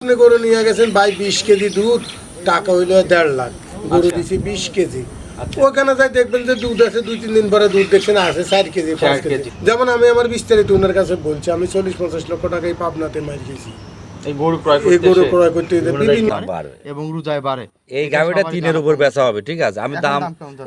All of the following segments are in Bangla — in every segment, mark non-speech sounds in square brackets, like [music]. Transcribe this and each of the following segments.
আপনি গরু নিয়ে গেছেন ভাই বিশ কেজি দুধ টাকা হইল দেড় লাখ গরু আচ্ছা। দিছি বিশ কেজি আচ্ছা। ওখানে যাই দেখবেন যে দুধ আছে দুই তিন দিন পরে দুধ দেখছেন আছে চার কেজি পাঁচ কেজি কেজি। যেমন আমি আমার বিস্তারিত ওনার কাছে বলছি আমি চল্লিশ পঞ্চাশ লক্ষ টাকাই পাবনাতে মারি গেছি এই গরু ক্রয় এই গরু ক্রয় করতে বিভিন্ন এবং রোজায় বাড়ে। এই গাভিটা তিনের উপর বেচা হবে ঠিক আছে? আমি দাম?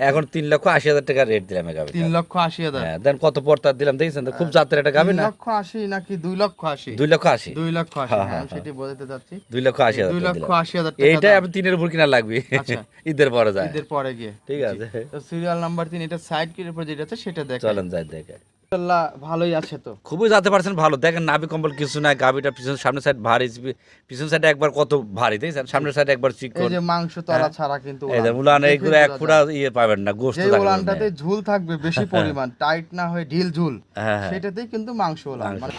এখন তিন লক্ষ আশি হাজার টাকা রেট দিলাম এই গাভিটা তিন লক্ষ আশি হাজার। হ্যাঁ দেন কত পর্তার দিলাম দেখছেন? তো খুব জাতের একটা গাভি না? লক্ষ আশি নাকি দুই লক্ষ আশি? দুই লক্ষ আশি। দুই লক্ষ আশি হ্যাঁ, হ্যাঁ, হ্যাঁ, সেটি বোঝাতে যাচ্ছি দুই লক্ষ আশি হাজার দুই লক্ষ আশি হাজার এইটাই। আমি তিনের উপর কিনা লাগবে? আচ্ছা। [laughs] ঈদের পরে যায়। ঈদের পরে গিয়ে। ঠিক আছে। তো সিরিয়াল নাম্বার তিন এটা সাইড কির উপর যেটা আছে সেটা দেখ চলেন যাই দেখে। আল্লাহ ভালোই আছে তো খুবই যাতে পারছেন ভালো দেখেন নাভি কম্বল কিছু নাই গাবিটা পিছন সামনের সাইড ভারী পিছন সাইড একবার কত ভারী তাই সামনের সাইড একবার এই যে মাংস তলা ছাড়া কিন্তু হ্যাঁ। এই যে উলান। এইগুলো এক ফুটা ইয়ে পাবেন না গোশত থাকবে। উলানটাতে ঝুল থাকবে বেশি পরিমাণ টাইট না হয়ে ঢিল ঝুল হ্যাঁ, হ্যাঁ। সেটাতেই কিন্তু মাংস উলান মানে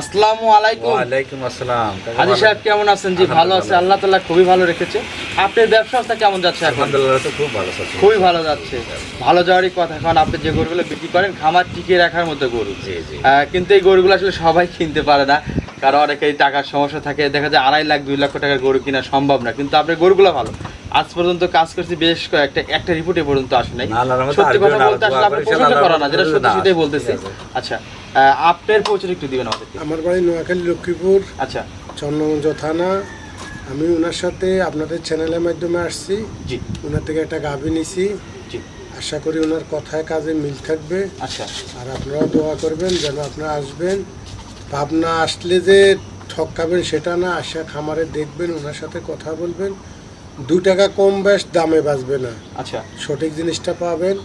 আসসালামু আলাইকুম। ওয়ালাইকুম আসসালাম। হাজি সাহেব কেমন আছেন? জি ভালো আছে। আল্লাহ তাআলা খুবই ভালো রেখেছে। আপনার কেমন যাচ্ছে এখন? আলহামদুলিল্লাহ তো খুব ভালো আছে। খুবই ভালো যাচ্ছে। ভালো যাওয়ারই কথা এখন আপনি যে গরুগুলো বিক্রি করেন খামার টিকিয়ে রাখার মতো গরু। জি কিন্তু এই গরুগুলো আসলে সবাই কিনতে পারে না। কারণ অনেকেই টাকার সমস্যা থাকে। দেখা যায় আড়াই লাখ দুই লক্ষ টাকার গরু কিনা সম্ভব না। কিন্তু আপনার গরুগুলো ভালো। আজ পর্যন্ত কাজ করছি বেশ কয়েকটা একটা রিপোর্টে পর্যন্ত আসে নাই। সত্যি কথা বলতে আসলে দোয়া আপনার প্রশংসা করা না যেটা সত্যি সেটাই বলতেছি। আচ্ছা আপনার পরিচয় একটু দিবেন আমাদেরকে। আমার বাড়ি নোয়াখালী লক্ষ্মীপুর। আচ্ছা। চন্দ্রগঞ্জ থানা। আমি ওনার সাথে আপনাদের চ্যানেলের মাধ্যমে আসছি। জি। ওনার থেকে একটা গাভি নিছি। জি। আশা করি ওনার কথায় কাজে মিল থাকবে। আচ্ছা। আর আপনারাও দোয়া করবেন যেন আপনারা আসবেন। ভাবনা আসলে যে ঠকাবেন সেটা না আসা খামারে দেখবেন ওনার সাথে কথা বলবেন। দু টাকা কম বেশ দামে বাঁচবে না। আচ্ছা। সঠিক জিনিসটা পাবেন।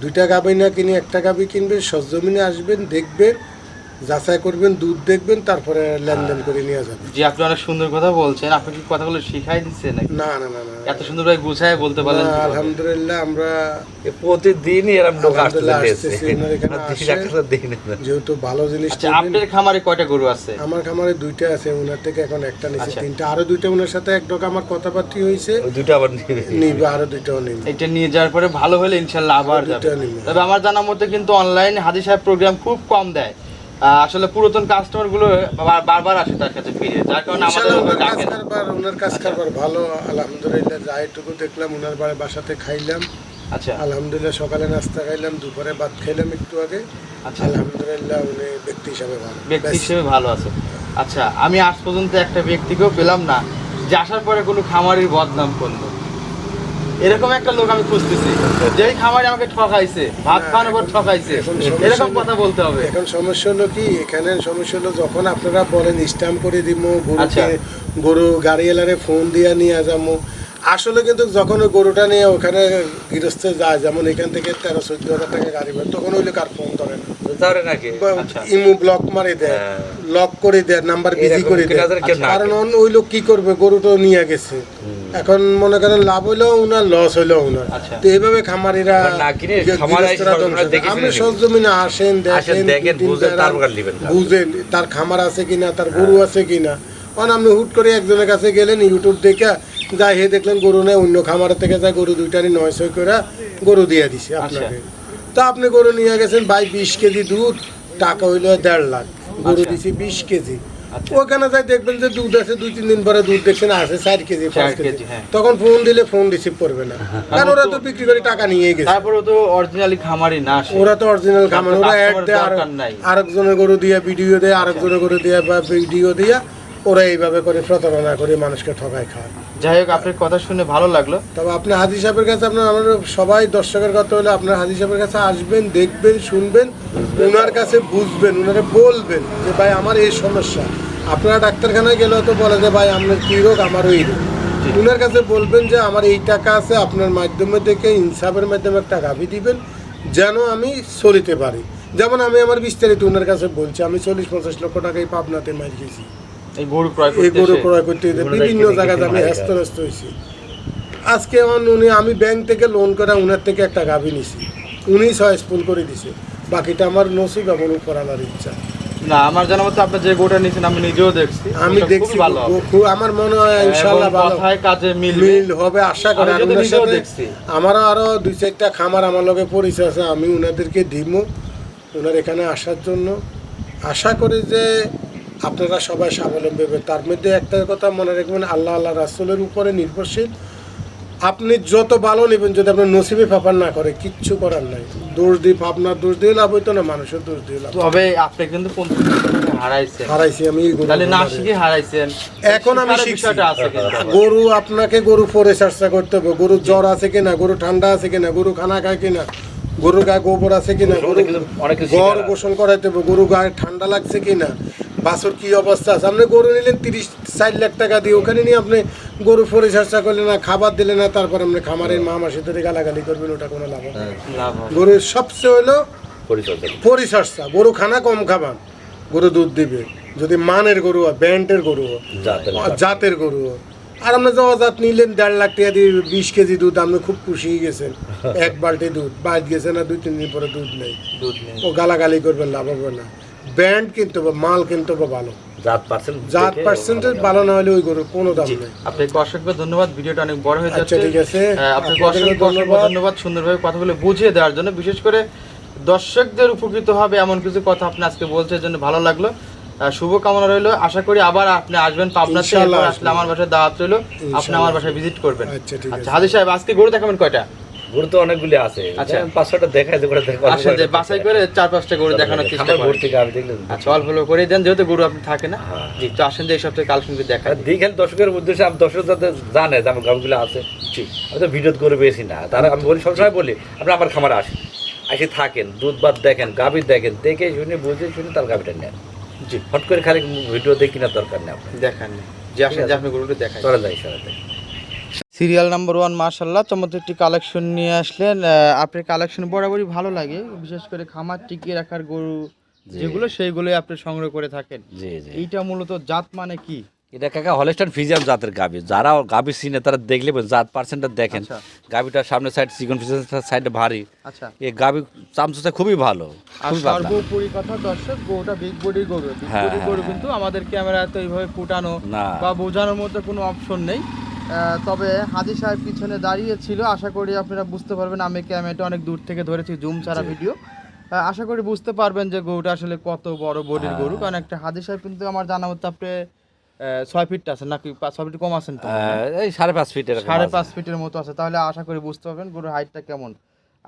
দুইটা গাবি না কিনে একটা গাবি কিনবেন সরজমিনে আসবেন দেখবেন যাচাই করবেন দুধ দেখবেন তারপরে লেনদেন করে নিয়ে যাবেন। জি আপনি অনেক সুন্দর কথা বলছেন। আপনি কি কথাগুলো শিখাই দিচ্ছেন নাকি? না না না না এত সুন্দরভাবে গুছায় বলতে পারলেন আলহামদুলিল্লাহ আমরা এ প্রতিদিনই এরকম লোক আসতে। দিন যেহেতু ভালো জিনিস আচ্ছা আপনার খামারে কয়টা গরু আছে? আমার খামারে দুইটা আছে ওনার থেকে এখন একটা নিয়েছি আচ্ছা। তিনটা। আরও দুইটা ওনার সাথে এক ডোকা আমার কথাবার্তি হয়েছে দুটো আবার নিবে। আরও দুইটাও নিবে। এটা নিয়ে যাওয়ার পরে ভালো হলে ইনশাল্লাহ আবার যাবে। তবে আমার জানার মধ্যে কিন্তু অনলাইন হাজি সাহেব প্রোগ্রাম খুব কম দেয়। আসলে পুরাতন কাস্টমারগুলো বারবার আসে তার কাছে ফিরে যার কারণে আমাদের ওনার কাজ না। কারবার ভালো আলহামদুলিল্লাহ যা এটুকু দেখলাম ওনার বাড়ি বাসাতে খাইলাম। আচ্ছা। আলহামদুলিল্লাহ সকালে নাস্তা খাইলাম দুপুরে ভাত খাইলাম একটু আগে। আচ্ছা। আলহামদুলিল্লাহ উনি ব্যক্তি হিসাবে ভালো। ব্যক্তি হিসেবে ভালো আছে। আচ্ছা আমি আজ পর্যন্ত একটা ব্যক্তিকেও পেলাম না যে আসার পরে কোনো খামারির বদনাম করল। এরকম একটা লোক আমি খুঁজতেছি। যেই খামারে আমাকে ঠকাইছে ভাত খাওয়ানোর পর ঠকাইছে এরকম কথা বলতে হবে। এখন সমস্যা হলো কি এখানে সমস্যা হলো যখন আপনারা বলেন স্ট্যাম্প করে দিব গরু গরুকে গরু গাড়িওয়ালারে ফোন দিয়ে নিয়ে যাব আসলে কিন্তু যখন ওই গরুটা নিয়ে ওখানে গৃহস্থে যায় যেমন এখান থেকে তেরো চোদ্দ হাজার টাকা গাড়ি ভাড়া তখন হইলে কার ফোন ধরে না? আচ্ছা। ইমু ব্লক মারে দেয় হ্যাঁ। লক করে দেয় নাম্বার বিজি করে দেয়। কারণ ওই লোক কি করবে? গরুটা নিয়ে গেছে। এখন মনে করেন লাভ হইলেও উনার লস হইলেও উনার। আচ্ছা। তো এইভাবে খামারিরা আপনি। সরজমিনে আসেন দেখেন বুঝেন, তার খামার আছে কিনা তার গরু আছে কিনা। কারণ আপনি হুট করে একজনের কাছে গেলেন ইউটিউব দেখে যাই হে দেখলেন গরু নেই অন্য খামারের থেকে যায় গরু দুইটারই নয় ছয় করে গরু দিয়ে দিছে আপনাকে তা আপনি গরু নিয়ে গেছেন ভাই বিশ কেজি দুধ টাকা হইল দেড় লাখ গরু আচ্ছা। দিছি বিশ কেজি আচ্ছা। ওখানে যাই দেখবেন যে দুধ আছে দুই তিন দিন পরে দুধ দেখছেন আছে চার কেজি পাঁচ কেজি হ্যাঁ। তখন ফোন দিলে ফোন রিসিভ করবে না কারণ ওরা তো বিক্রি করে টাকা নিয়ে গেছে তারপরেও তো অরিজিনালি খামারি না। ওরা তো অরিজিনাল খামার ওরা অ্যাড দেয় আর। আরেকজনের গরু দিয়ে ভিডিও দেয় আরেকজনের গরু দিয়ে বা ভিডিও দিয়ে ওরা এইভাবে করে প্রতারণা করে মানুষকে ঠকায় খায় যাই হোক আপনার কথা শুনে ভালো লাগল। তবে আপনি হাজি সাহেবের কাছে আপনার আমাদের সবাই দর্শকের কথা হলে আপনার হাজি সাহেবের কাছে আসবেন দেখবেন শুনবেন ওনার কাছে বুঝবেন ওনারে বলবেন যে ভাই আমার এই সমস্যা। আপনারা ডাক্তারখানায় গেলেও তো বলে যে ভাই আপনার কী রোগ? আমার ওই রোগ। ওনার কাছে বলবেন যে আমার এই টাকা আছে আপনার মাধ্যমে থেকে ইনসাফের মাধ্যমে একটা গাভি দিবেন যেন আমি চলিতে পারি। যেমন আমি আমার বিস্তারিত ওনার কাছে বলছি আমি চল্লিশ পঞ্চাশ লক্ষ টাকাই পাবনাতে মার গেছি এই গরু ক্রয় এই করতে গরু ক্রয় করতে বিভিন্ন জায়গায় আমি ব্যস্ত ব্যস্ত হয়েছি। আজকে আমার উনি আমি ব্যাংক থেকে লোন করে উনার থেকে একটা গাভি নিছি। উনি ছয় স্পুন করে দিছে। বাকিটা আমার নসিব এবং করানোর ইচ্ছা। না আমার জানা মতো আপনি যে গোটা নিয়েছেন আমি নিজেও দেখছি। আমি দেখছি ভালো খুব আমার মনে হয় ইনশাল্লাহ এবং ভালো কথায় কাজে মিলবে। মিল হবে আশা করি আমি নিজেও দেখছি। আমারও আরও দুই চারটা খামার আমার লগে পরিচয় আছে আমি উনাদেরকে দিব ওনার এখানে আসার জন্য। আশা করি যে আপনারা সবাই স্বাবলম্বী হবেন। তার মধ্যে একটা কথা মনে রাখবেন আল্লাহ আল্লাহ রাসুলের উপরে নির্ভরশীল। আপনি যত ভালো নেবেন যদি আপনার নসিবে ফাপার না করে কিচ্ছু করার নাই। দোষ দিয়ে আপনার দোষ দিয়ে লাভ হইতো না মানুষের দোষ দিয়ে লাভ তবে আপনি কিন্তু হারাইছেন। হারাইছি আমি গরু তাহলে না শিখে হারাইছেন। এখন আমি। বিষয়টা আছে গরু আপনাকে গরু পরিচর্যা করতে হবে। গরু জ্বর আছে কিনা গরু ঠান্ডা আছে কিনা গরু খানা খায় কিনা গরু গায়ে গোবর আছে কিনা গরু গোসল করাইতে হবে গরু গায়ে ঠান্ডা লাগছে কিনা। বাছুর কি অবস্থা আছে? আপনি গরু নিলেন তিরিশ ষাট লাখ টাকা দিয়ে ওখানে নিয়ে আপনি গরু পরিচর্যা করলেন না খাবার দিলেন না তারপর আপনি খামারের মা মাসে ধরে গালাগালি করবেন ওটা কোনো লাভ হবে না। গরুর সবচেয়ে হলো পরিচর্যা। গরু খানা কম খাবান। গরু দুধ দিবে। যদি মানের গরু হয় ব্যান্ডের গরু হয় জাতের গরু গরু আর আপনি যে অজাত নিলেন দেড় লাখ টাকা দিয়ে বিশ কেজি দুধ আপনি খুব খুশি হয়ে গেছেন। [laughs] এক বালতি দুধ। বাইর গেছে না দুই তিন দিন পরে দুধ নেই। দুধ নেই। ও গালাগালি করবেন লাভ হবে না। ব্যান্ড কিনতে হবে মাল কিনতে হবে ভালো। জাত পার্সেন্ট জাত পার্সেন্টেজ ভালো। না হলে ওই গরুর কোনো দাম নেই। আপনাকে অসংখ্য ধন্যবাদ ভিডিওটা অনেক বড় হয়ে আচ্ছা, যাচ্ছে। ঠিক আছে। আপনাকে অসংখ্য ধন্যবাদ। ধন্যবাদ সুন্দরভাবে কথাগুলো বুঝিয়ে দেওয়ার জন্য। বিশেষ করে দর্শকদের উপকৃত হবে এমন কিছু কথা আপনি আজকে বলছে এর জন্য ভালো লাগল। শুভকামনা রইল। আশা করি আবার আপনি আসবেন পাবনাতে আসলে আমার বাসায় দাওয়াত রইল। আপনি আমার বাসায় ভিজিট করবেন। আচ্ছা, আচ্ছা হাজির সাহেব আজকে গরু দেখাবেন কয়টা? গরু তো অনেকগুলি আছে। আচ্ছা। আচ্ছা পাঁচশোটা দেখায় যে করে দেখো যে বাছাই করে চার পাঁচটা গরু দেখানোর চেষ্টা ভর্তি আমি দেখলে আচ্ছা অল্প করে দেন যেহেতু গরু আপনি থাকে না। হ্যাঁ। জি তো আসেন যে এই সপ্তাহে কালেকশন করে দেখাই। দেখেন দর্শকের উদ্দেশ্যে আমি দর্শক যাতে জানে যে আমার আছে। আমি তো ভিডিও করে বেশি না। তারা আমি বলি সবসময় বলি আপনি আমার খামারে আসেন। এসে থাকেন দুধ বাদ দেখেন গাভী দেখেন দেখে শুনে বুঝে শুনে তার গাভীটা নেন। জি। হট করে খালি ভিডিও দেখি না দরকার নেই আপনার। দেখান যে আসেন যে আপনি গরুটা চলে যাই সারাতে সিরিয়াল নাম্বার ওয়ান মার্শাল্লাহ চমৎকার একটি কালেকশন নিয়ে আসলেন। আপনার কালেকশন বরাবরই ভালো লাগে। বিশেষ করে খামার টিকিয়ে রাখার গরু যেগুলো সেইগুলোই আপনি সংগ্রহ করে থাকেন। এইটা মূলত জাত মানে কি? এটা কাকা হলেস্টান ফিজিয়াম জাতের গাভী। যারা গাভী চিনে তারা দেখলে জাত পার্সেন্টটা দেখেন। গাভীটার সামনে সাইড চিকন ফিজিয়াম সাইডে ভারী। আচ্ছা। এই গাভী চামচুটা খুবই ভালো। সর্বোপরি কথা দর্শক গরুটা বিগ বডির গরু। বিগ হ্যাঁ, বডির হ্যাঁ, গরু হ্যাঁ। কিন্তু আমাদের ক্যামেরা তো এইভাবে ফুটানো বা বোঝানোর মতো কোনো অপশন নেই। তবে হাজি সাহেব পিছনে দাঁড়িয়ে ছিল। আশা করি আপনারা বুঝতে পারবেন আমি ক্যামেরাটা অনেক দূর থেকে ধরেছি জুম ছাড়া ভিডিও। আশা করি বুঝতে পারবেন যে গরুটা আসলে কত বড় বডির হ্যাঁ। গরু কারণ একটা হাজি সাহেব কিন্তু আমার জানা মতো আপনি ছয় ফিট আছে নাকি ছয় ফিট কম আছেন এই সাড়ে পাঁচ ফিটের সাড়ে পাঁচ ফিটের মতো আছে। তাহলে আশা করি বুঝতে পারবেন গরুর হাইটটা কেমন।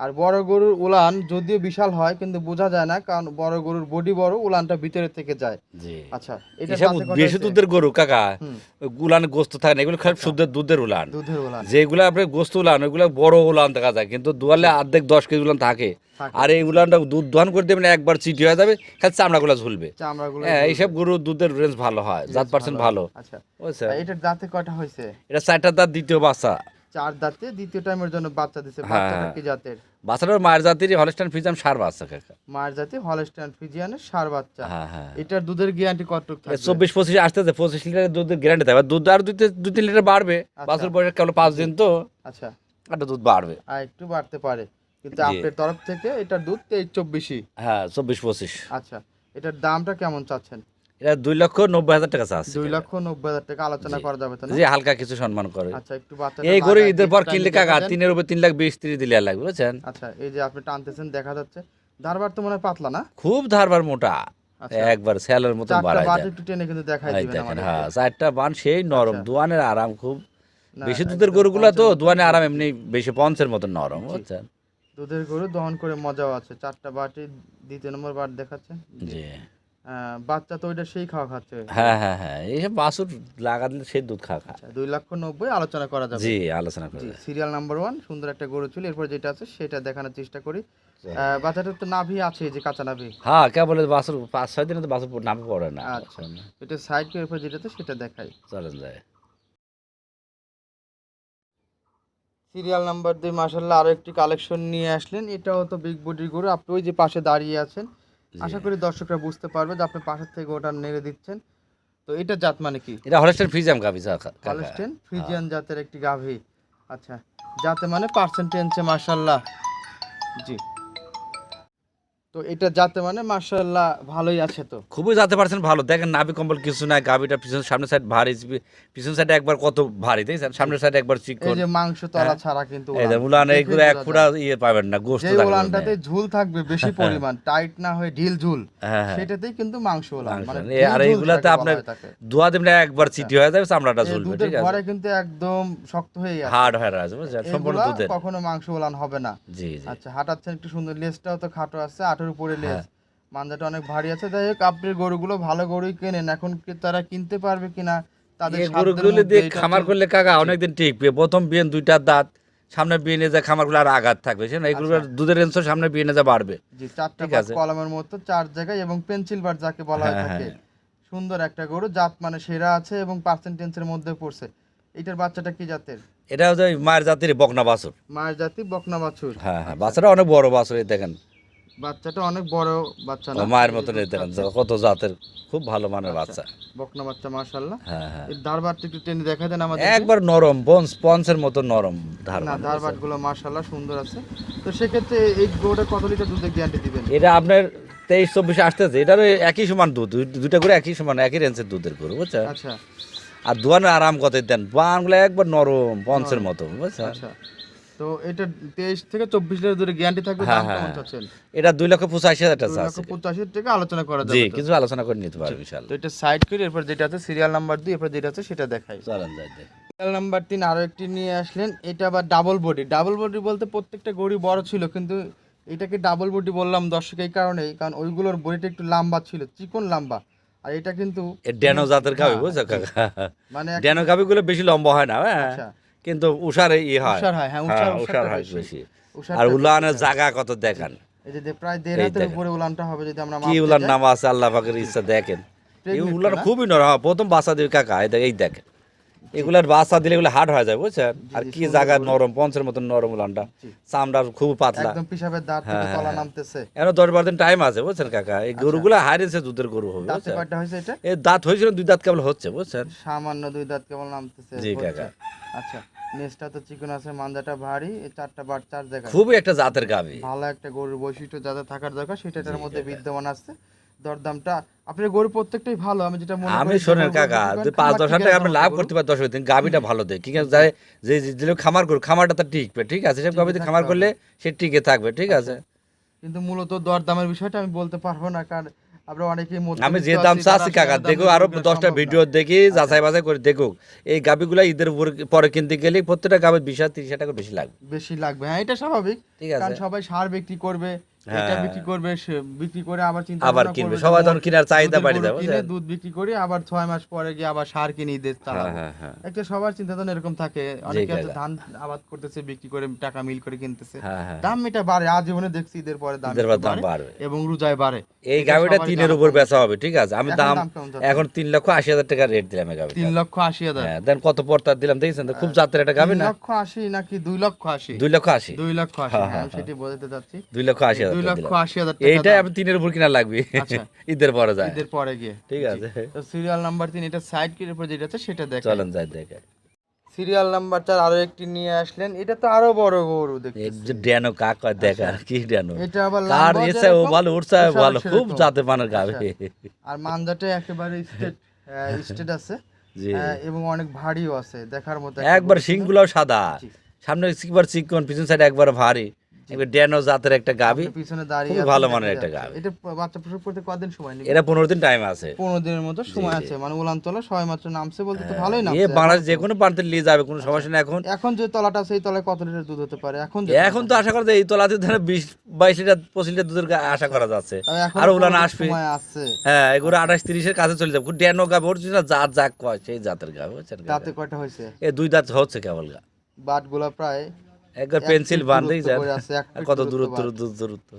আর বড় গরুর উলান যদিও বিশাল হয় কিন্তু বোঝা যায় না কারণ বড় গরুর বডি বড় উলানটা ভিতরে থেকে যায়। জি। আচ্ছা এটা বেশি দুধের গরু কাকা গুলান গোস্ত থাকে না এগুলো খালি শুদ্ধ দুধের উলান। দুধের উলান। যেগুলো আপনি গোস্ত উলান ওইগুলো বড় উলান দেখা যায় কিন্তু দুয়ালে অর্ধেক দশ কেজি উলান থাকে। আর এই উলানটা দুধ দহন করে দেবেন একবার চিটি হয়ে যাবে খালি চামড়াগুলো ঝুলবে। চামড়াগুলো হ্যাঁ এইসব গরু দুধের রেঞ্জ ভালো হয় জাত পার্সেন্ট ভালো। আচ্ছা। এটার দাঁতে কয়টা হয়েছে? এটা চারটা তার দ্বিতীয় বাচ্চা। চার দাঁতে দ্বিতীয় টাইমের জন্য বাচ্চা দিছে হ্যাঁ। বাচ্চাটা কি জাতের? বাচ্চাটার মায়ের জাতির হলস্টান ফিজাম সার বাচ্চা কাকা। মায়ের জাতি হলস্টাইন ফ্রিজিয়ানের সার বাচ্চা। হ্যাঁ হ্যাঁ এটার দুধের গ্যারান্টি কতটুকু থাকবে? চব্বিশ পঁচিশ আসতেছে পঁচিশ লিটার দুধের গ্যারান্টি থাকবে। দুধ আর দুই দুই তিন লিটার বাড়বে। বাছুর বয়স কেবল পাঁচ দিন তো। আচ্ছা। একটা দুধ বাড়বে। আর একটু বাড়তে পারে। কিন্তু। আপনার তরফ থেকে এটার দুধ তেইশ চব্বিশই। হ্যাঁ চব্বিশ পঁচিশ। আচ্ছা। এটার দামটা কেমন চাচ্ছেন? এটা দুই লক্ষ নব্বই হাজার টাকা চাচ্ছে দুই লক্ষ নব্বই হাজার টাকা আলোচনা করা যাবে যে হালকা কিছু সম্মান করে। আচ্ছা একটু এই গরু ঈদের পর কিনলে কাকা তিনের উপর তিন লাখ বিশ ত্রিশ দিলে লাগবে বুঝছেন? আচ্ছা এই যে আপনি টানতেছেন দেখা যাচ্ছে। ধারবার তো মনে হয় পাতলা না? খুব ধারবার মোটা। আচ্ছা। একবার স্যালের চারটা বাড়ায় যায় একটু টেনে কিন্তু দেখাই দিবেন আমাদের হ্যাঁ চারটা বান সেই নরম আচ্ছা। দোয়ানের আরাম খুব। বেশি দুধের গরুগুলা তো দোয়ানে আরাম এমনি বেশি পঞ্চের মতন নরম বুঝছেন? দুধের গরু দহন করে মজাও আছে। চারটা বাটি দ্বিতীয় নম্বর বাট দেখাচ্ছে। জি। বাচ্চা তো ওইটা সেই খাওয়া খাচ্ছে। হ্যাঁ হ্যাঁ হ্যাঁ এইসব বাছুর লাগা দিলে সেই দুধ খা খা আচ্ছা, দুই লক্ষ নব্বই আলোচনা করা যাবে। জি আলোচনা করে সিরিয়াল নাম্বার ওয়ান সুন্দর একটা গরু ছিল এরপর যেটা আছে সেটা দেখানোর চেষ্টা করি। আহ, বাচ্চাটার তো নাভি আছে যে কাঁচা নাভি। হ্যাঁ কে বলে বাছুর পাঁচ ছয় দিনে তো বাছুর নামে পড়ে না। আচ্ছা। এটা সাইড করে এরপর যেটাতে সেটা দেখাই। চলেন যায় সিরিয়াল নাম্বার দুই মাসাল্লাহ আরও একটি কালেকশন নিয়ে আসলেন। এটাও তো বিগ বডির গরু। আপনি ওই যে পাশে দাঁড়িয়ে আছেন আশা করি দর্শকরা বুঝতে পারবে যে আপনি পাশের থেকে ওটা নেড়ে দিচ্ছেন। তো এটা জাত মানে কি? এটা হলস্টেন ফ্রিজিয়াম গাবি হলস্টেন ফ্রিজিয়ান জাতের একটি গাভী। আচ্ছা জাতে মানে পার্সেন্টেজে মাশাল্লাহ জি। তো এটা যাতে মানে মার্শাল্লাহ ভালোই আছে তো। খুবই যাতে পারছেন ভালো। দেখেন নাভি কম্বল কিছু নাই গাবিটা পিছন সামনের সাইড ভারী পিছন সাইডে একবার কত ভারী দেখছেন? সামনের সাইডে একবার এই যে মাংস তলা ছাড়া কিন্তু হ্যাঁ। এই উলান। এইগুলো এক ফুটা ইয়ে পাবেন না গোস্ত যে থাকবে উলানটাতে ঝুল থাকবে বেশি পরিমাণ টাইট না হয়ে ঢিল ঝুল হ্যাঁ, হ্যাঁ। সেটাতেই কিন্তু মাংস উলান মানে আর এইগুলাতে আপনার দোয়া দিন একবার চিটি হয়ে যাবে চামড়াটা ঝুলবে ঠিক আছে? ঘরে কিন্তু একদম শক্ত হয়ে গেছে। হার্ড হয়ে বুঝছেন? সম্পূর্ণ দুধের। কখনো মাংস উলান হবে না। জি জি। আচ্ছা হাঁটাচ্ছেন একটু সুন্দর লেজটাও তো খাটো আছে আটের উপরে লেজ। হ্যাঁ। মাঞ্জাটা অনেক ভারী আছে। যাই হোক আপনি গরুগুলো ভালো গরুই কেনেন। এখন কি তারা কিনতে পারবে কিনা তাদের গরুগুলো দিয়ে খামার করলে কাকা অনেকদিন টিকবে। প্রথম বিয়েন দুইটা দাঁত সামনে বিয়ে যায় খামারগুলো আর আঘাত থাকবে। সে না এগুলো দুধের রেঞ্জ সামনে বিয়ে যা বাড়বে। জি চারটা কলমের মতো চার জায়গায় এবং পেন্সিল বার যাকে বলা হয় হ্যাঁ, থাকে হ্যাঁ। সুন্দর একটা গরু জাত মানে সেরা আছে এবং পার্সেন্টেন্সের মধ্যে পড়ছে। এটার বাচ্চাটা কি জাতের? এটা হচ্ছে মায়ের জাতির বকনা বাছুর। মায়ের জাতি বকনা বাছুর। হ্যাঁ হ্যাঁ বাচ্চাটা অনেক বড় বাছুর এই দেখেন। বাচ্চাটা অনেক বড় বাচ্চা না। মায়ের এই দেখেন কত জাতের খুব ভালো মানের বাচ্চা। বকনা বাচ্চা মাশাআল্লাহ। হ্যাঁ হ্যাঁ। ধারবারটা একটু টেনে দেখা দেন আমাদের একবার নরম বন স্পঞ্জের মতো নরম ধার না ধারবাটগুলো মাশাআল্লাহ সুন্দর আছে। তো সেক্ষেত্রে এই গরুটা কত লিটার দুধের গ্যারান্টি দিবেন? এটা আপনার তেইশ চব্বিশে আসতেছে। এটারও একই সমান দুধ দুইটা করে একই সমান একই রেঞ্জের দুধের গরু বুঝছেন? আচ্ছা। আর দোয়ানের আরাম কত দেন বানগুলো একবার নরম পঞ্চের মতো বুঝছেন? আচ্ছা। তো এটা তেইশ থেকে চব্বিশ লিটার দুধের গ্যারান্টি থাকবে হ্যাঁ, দাম কেমন হ্যাঁ। চাচ্ছেন? এটা লক্ষ পঁচাশি হাজার দুই টাকা লক্ষ আছে। টাকা আলোচনা করা যাবে। কিছু আলোচনা করে নিতে পারবে তো এটা সাইড করে এরপর যেটা আছে সিরিয়াল নাম্বার দুই এরপর যেটা আছে সেটা দেখাই। চলেন যাই দেখি। সিরিয়াল নাম্বার আরও একটি নিয়ে আসলেন। এটা আবার ডাবল বডি ডাবল বডি বলতে প্রত্যেকটা গড়ি বড় ছিল কিন্তু এটাকে ডাবল বডি বললাম দর্শক এই কারণেই কারণ ওইগুলোর বডিটা একটু লম্বা ছিল চিকন লম্বা। আর এটা কিন্তু ড্যানো জাতের গাবি হ্যাঁ, বুঝছ কাকা? মানে ড্যানো গাবি গুলো বেশি লম্বা হয় না হ্যাঁ। আচ্ছা। কিন্তু উষার ই হয়। উষার হয়, হ্যাঁ, উষার- হ্যাঁ, হয় বেশি। আর উলানের জায়গা কত দেখান? এই যে প্রায় দেড় হাতের। উপরে উলানটা হবে যদি আমরা কি যাই। নাম আছে আল্লাহ পাকের ইচ্ছা দেখেন। এই Pregnant উলার না? খুবই নরম হ্যাঁ, প্রথম বাচ্চা দিবে কাকা এই দেখ- এই দেখেন। এগুলার বাচ্চা দিলে এগুলো হার্ড হয়ে যায় বুঝছেন? আর কি জায়গা নরম পঞ্চের মতন নরম উলানটা। চামড়া খুব পাতলা। একদম পিসাবের দাঁত থেকে হ্যাঁ, তলা। নামতেছে। এখন দশ বারো দিন টাইম আছে বুঝছেন কাকা? এই গরুগুলো হারিয়েছে দুধের গরু হবে বুঝছেন? কয়টা এটা? এই দাঁত হয়েছিল দুই দাঁত কেবল হচ্ছে বুঝছেন? সামান্য দুই দাঁত কেবল নামতেছে জি, কাকা। আচ্ছা। নেসটা তো চিকন আছে মাঞ্জাটা ভারী এই চারটা বার চার জায়গা খুবই একটা জাতের গাবি ভালো একটা গরুর বৈশিষ্ট্য যাদের থাকার দরকার সেটা এটার মধ্যে বিদ্যমান আছে। দরদামটা আপনার গরু প্রত্যেকটাই ভালো আমি যেটা মনে আমি শোনেন কাকা যে পাঁচ দশ হাজার টাকা আপনি লাভ করতে পারেন দশ দিন গাবিটা ভালো দেয়। ঠিক আছে যায় যে খামার করুক খামারটা তো টিকবে ঠিক আছে সব গাবিতে খামার করলে সে টিকে থাকবে ঠিক আছে। কিন্তু মূলত দরদামের বিষয়টা আমি বলতে পারব না কারণ আমি যে দাম চাচ্ছি কাকা দেখুক আরও দশটা ভিডিও দেখি যাচাই বাছাই করে দেখুক। এই গাবিগুলা ঈদের উপরে- পরে কিনতে গেলে প্রত্যেকটা গাবে বিশ হাজার তিরিশ টাকা বেশি লাগবে। বেশি লাগবে হ্যাঁ এটা স্বাভাবিক। ঠিক আছে। সবাই সার বিক্রি করবে এটা। বিক্রি করবে সে বিক্রি করে আবার চিন্তা আবার কিনবে। সবাই তখন কেনার চাহিদা বাড়ি যাবে কিনে দুধ বিক্রি করে আবার ছয় মাস পরে গিয়ে আবার সার কিনে ঈদের চালাবো একটা সবার চিন্তা ভাবনা এরকম থাকে। অনেকে আছে ধান আবাদ করতেছে বিক্রি করে টাকা মিল করে কিনতেছে। দাম এটা বাড়ে আজীবনে দেখছি ঈদের পরে দাম ঈদের একটু পর দাম বাড়বে। এবং রোজায় বাড়ে। এই গাবিটা তিনের উপর বেচা হবে ঠিক আছে? আমি দাম? এখন তিন লক্ষ আশি হাজার টাকা রেট দিলাম তিন লক্ষ আশি হাজার। হ্যাঁ দেন কত পর্তার দিলাম দেখছেন খুব জাতের একটা গাবি না? লক্ষ আশি নাকি দুই লক্ষ আশি? দুই লক্ষ আশি। দুই লক্ষ আশি হ্যাঁ হ্যাঁ, সেটি বোঝাতে চাচ্ছি। দুই লক্ষ আশি হাজার দুই টাকা লক্ষ হাজার। আমি তিনের উপর কিনা লাগবে? আচ্ছা। [laughs] ঈদের পরে যায়। ঈদের পরে গিয়ে। ঠিক আছে। তো সিরিয়াল নাম্বার তিন এটা সাইড কির উপর যেটা আছে সেটা দেখ চলেন যাই দেখে। সিরিয়াল নাম্বার চার আরও একটি নিয়ে আসলেন। এটা তো আরও বড় গরু দেখতে এই যে ড্যানো কাক দেখা কি ড্যানো। এটা আবার কার এসে ও ভালো উঠছে ভালো খুব জাতে মানের গাবে আর মানজাটা একেবারে স্টেট স্টেট আছে। জি। এবং অনেক ভারীও আছে দেখার মতো একবার শিংগুলাও সাদা। সামনে একবার চিকন পিছন সাইড একবার ভারী। ড্যানো জাতের একটা গাবি পিছনে দাঁড়িয়ে ভালো মানের একটা গাভী। এটা বাচ্চা প্রসব করতে কদিন সময় নেবে? এরা পনেরো দিন টাইম আছে। পনেরো দিনের মতো সময় আছে। মানে উলান তলা সবাই মাত্র নামছে বলতে তো ভালোই এ বাংলাদেশ যে কোনো প্রান্তে নিয়ে যাবে কোনো সমস্যা নেই। এখন এখন যে তলাটা আছে এই তলায় কত লিটার দুধ হতে পারে? এখন এখন তো আশা করা যায় এই তলাতে ধরে বিশ বাইশ লিটার পঁচিশ লিটার দুধের আশা করা যাচ্ছে। আর উলান আসবে। সময় আছে। হ্যাঁ এগুলো তিরিশের কাছে চলে যাবে। ড্যানো গাবে ওর জন্য জাত জাক কয় সেই জাতের কয়টা হয়েছে? এ দুই দাঁত হচ্ছে কেবল গা। বাটগুলা প্রায় একবার পেন্সিল ফিট বান দূরত্ব দেখছেন করে আছে, এক ফিট কত দূরত্ব দূরত্ব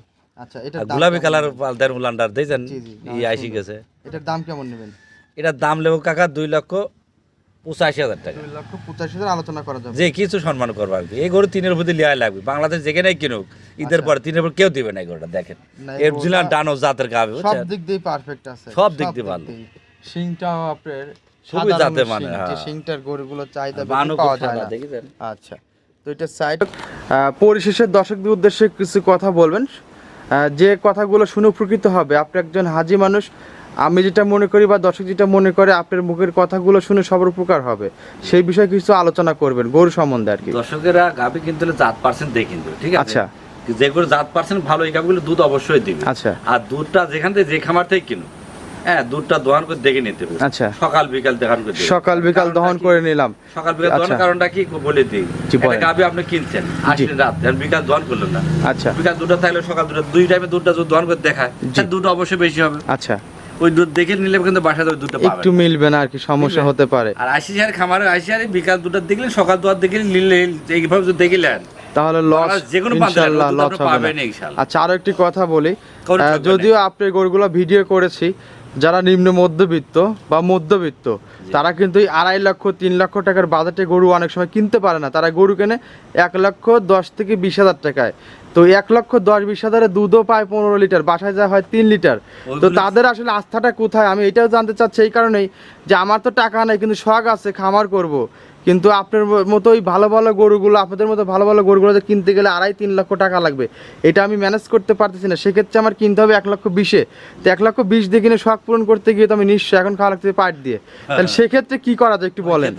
আচ্ছা এটা গোলাপি কালার দেন উলান্ডার দেখছেন জি, জি, ই আইসি গেছে। এটার দাম কেমন নেবেন? এটার দাম লেবো কাকা দুই লক্ষ পঁচাশি হাজার টাকা। দুই লক্ষ পঁচাশি হাজার আলোচনা করা যাবে। যে কিছু সম্মান করব আর কি। এই গরু তিনের প্রতি লিয়াই লাগবে। বাংলাদেশ যেখানেই কিনুক ঈদের পর তিনের পর কেউ দিবে না এই গরুটা দেখেন। এর জিলান ডানো জাতের গাবে সব দিক দিয়ে পারফেক্ট আছে। সব দিক দিয়ে ভালো। শিংটাও আপনার খুবই জাতে মানে, যে হ্যাঁ। গরুগুলো চাহিদা পাওয়া যায় না। আচ্ছা। তো এটা সাইড পরিশেষে দর্শকদের উদ্দেশ্যে কিছু কথা বলবেন। যে কথাগুলো শুনে উপকৃত হবে আপনি একজন হাজি মানুষ আমি যেটা মনে করি বা দর্শক যেটা মনে করে আপনার মুখের কথাগুলো শুনে সবার উপকার হবে। সেই বিষয়ে কিছু আলোচনা করবেন গরু সম্বন্ধে আর কি। দর্শকেরা গাভি কিনতে হলে জাত পার্সেন্ট দিয়ে কিনবে ঠিক আছে? আচ্ছা। যেগুলো জাত পার্সেন্ট ভালো এই গাভিগুলো দুধ অবশ্যই দিবে। আচ্ছা। আর দুধটা যেখান থেকে যে খামার থেকে কিনো হ্যাঁ দুধটা দোয়ান করে দেখে নিতে হবে। আচ্ছা। সকাল বিকাল দেখান করে সকাল বিকাল দহন করে নিলাম। সকাল বিকাল দোয়ানের আচ্ছা। কারণটা কি? বলে দিই। একটা। গাভি আপনি কিনছেন আসলেন রাত বিকাল দোয়ান করলেন না। আচ্ছা। বিকাল দুটো থাকলে সকাল দুটো দুই টাইমে দুধটা যদি দোয়ান করে দেখায় তাহলে অবশ্যই বেশি হবে। আচ্ছা। ওই দুধ দেখে নিলে কিন্তু ওই দুধটা একটু মিলবে না আর কি সমস্যা হতে পারে। আর আশি হাজার খামারে আশি হাজার বিকাল দুটার দেখলে সকাল দুয়ার দেখলে নিলে এইভাবে যদি দেখিলেন তাহলে লস লাগবে, লস হবে না। আচ্ছা আরও একটি কথা বলি। যদিও আপনি গরুগুলো ভিডিও করেছি যারা নিম্ন মধ্যবিত্ত বা মধ্যবিত্ত তারা কিন্তু এই আড়াই লক্ষ তিন লক্ষ টাকার বাজেটে গরু অনেক সময় কিনতে পারে না। তারা গরু কেনে এক লক্ষ দশ থেকে বিশ হাজার টাকায়। তো এক লক্ষ দশ বিশ হাজারে দুধও পায় পনেরো লিটার বাসায় যা হয় তিন লিটার। তো তাদের আসলে আস্থাটা কোথায়? আমি এটাও জানতে চাচ্ছি এই কারণেই যে আমার তো টাকা নেই কিন্তু শখ আছে খামার করব। কিন্তু আপনার ম- মতো ওই ভালো ভালো গরুগুলো আপনাদের মতো ভালো ভালো গরুগুলো কিনতে গেলে আড়াই তিন লক্ষ টাকা লাগবে এটা আমি ম্যানেজ করতে পারতেছি না। সেক্ষেত্রে আমার কিনতে হবে এক লক্ষ বিশে। তো এক লক্ষ বিশ দিয়ে কিনে শখ পূরণ করতে গিয়ে তো আমি নিশ্চয় এখন খাওয়া লাগতে পাট দিয়ে। তাহলে সেক্ষেত্রে কি করা যায় একটু বলেন?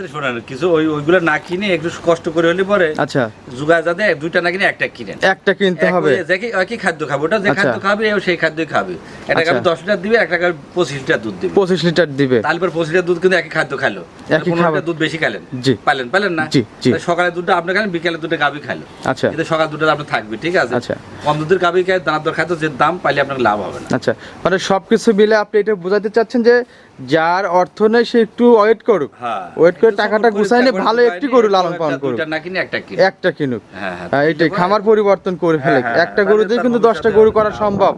কিছু ওই ওইগুলো না কিনে একটু কষ্ট করে হলে পরে আচ্ছা। জুগা যাতে দুইটা না কিনে একটা কিনেন। একটা কিনতে হবে। একই খাদ্য খাব? ওটা যে আচ্ছা। খাদ্য খাবে সেই খাদ্যই খাবে। একটা আচ্ছা। গাভি দশ লিটার দিবে একটা গাভি পঁচিশ লিটার দুধ দিবে। পঁচিশ লিটার দিবে। তাহলে পর পঁচিশ লিটার দুধ কিন্তু একই খাদ্য খাইলো। একই খাবার। দুধ বেশি খাইলেন। জি। পাইলেন পাইলেন না? জি, জি। সকালে আপনি খাইলেন বিকেলে খাইলো আচ্ছা। সকাল আপনার থাকবে ঠিক আছে? আচ্ছা। কম দুধের দানার দর খাইতো যে দাম পাইলে আপনার লাভ হবে না। আচ্ছা মানে সবকিছু মিলে আপনি এটা বোঝাতে চাচ্ছেন যে যার অর্থ নেই সে একটু ওয়েট করুক। হ্যাঁ। ওয়েট করে টাকাটা গুছাইলে ভালো একটি গরু লালন পালন করুক। না কিনে একটা কিনে একটা কিনুক। হ্যাঁ, হ্যাঁ। হ্যাঁ, খামার পরিবর্তন করে ফেলে। একটা। গরু দিয়ে কিন্তু দশটা গরু করা সম্ভব।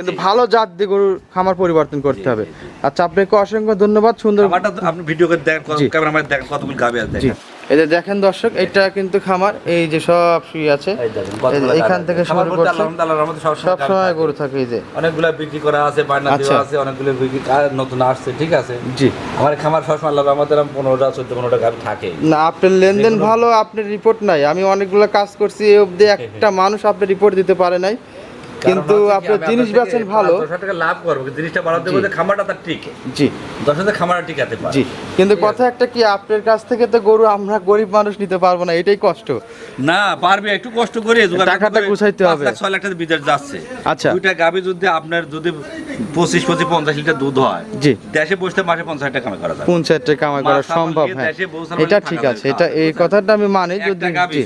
কিন্তু ভালো জাত দিয়ে গরুর খামার পরিবর্তন করতে হবে। আচ্ছা আপনাকে অসংখ্য ধন্যবাদ সুন্দর আপনি ভিডিও করে দেখেন। ক্যামেরা দেখেন কতগুলো গাভি আছে এই যে দেখেন দর্শক এটা কিন্তু খামার এই যে সব শুয়ে আছে। এখান থেকে শুরু করছে। সব সব সময় গরু থাকে এই যে। অনেকগুলো বিক্রি করা আছে বায়না আচ্ছা। দেওয়া আছে অনেকগুলো বিক্রি নতুন আসছে ঠিক আছে? জি। আমার খামার সবসময় আল্লাহ রহমতে এরকম পনেরোটা চোদ্দ পনেরোটা গাভি থাকে। না আপনার লেনদেন ভালো আপনার রিপোর্ট নাই। আমি অনেকগুলো কাজ করছি এই অবধি [laughs] একটা মানুষ আপনার রিপোর্ট দিতে পারে নাই। কিন্তু আমি জিনিস বেচেন ভালো। দশ টাকা লাভ করব জিনিসটা বাড়াতে বলতে খামারটা তার ঠিক। জি। দশ হাজার খামারটা টিকাতে পারে জি। কিন্তু কথা একটা কি আপনার কাছ থেকে তো গরু আমরা গরিব মানুষ নিতে পারব না এটাই কষ্ট। না পারবে একটু কষ্ট করে টাকাটা গুছাইতে হবে। ছয় লাখ টাকা বিদেশ যাচ্ছে। আচ্ছা। দুইটা গাভি যদি আপনার যদি পঁচিশ পঁচিশ পঞ্চাশ লিটার দুধ হয় জি। দেশে বসতে মাসে পঞ্চাশ টাকা কামাই করা যাবে। পঞ্চায়েত টাকা কামাই করা সম্ভব হ্যাঁ। এটা ঠিক আছে। এটা এই কথাটা আমি মানি যদি জি,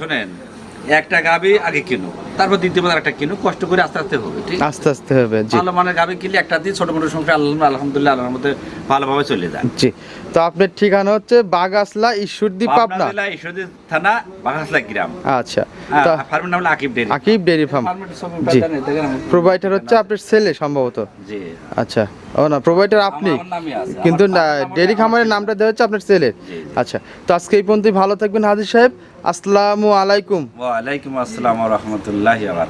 একটা গাভি আগে কিনো তারপর দ্বিতীয়বার একটা কিনো কষ্ট করে আস্তে আস্তে হবে ঠিক? আস্তে আস্তে হবে জি। ভালো মানের গাভি কিনলে একটা দিয়ে ছোট মোটো সংসার আল্লাহ আলহামদুলিল্লাহ আল্লাহর মধ্যে ভালোভাবে চলে যায়। জি তো আপনার ঠিকানা হচ্ছে বাগাসলা ঈশ্বরদী পাবনা। জেলা ঈশ্বরদী থানা বাঘাসলা গ্রাম। আচ্ছা হ্যাঁ, তা ফার্মের নাম হলো Akib dairy Akib dairy farm জি। প্রোভাইডার হচ্ছে আপনার ছেলে সম্ভবত। জি। আচ্ছা ও না প্রোভাইডার আপনি। কিন্তু ডেরি খামারের নামটা দেওয়া হচ্ছে আপনার ছেলের। আচ্ছা তো আজকে এই পর্যন্তই ভালো থাকবেন হাজির সাহেব। আসসালামু আলাইকুম। ওয়ালাইকুম আসসালাম রহমতুল্লাহ আবার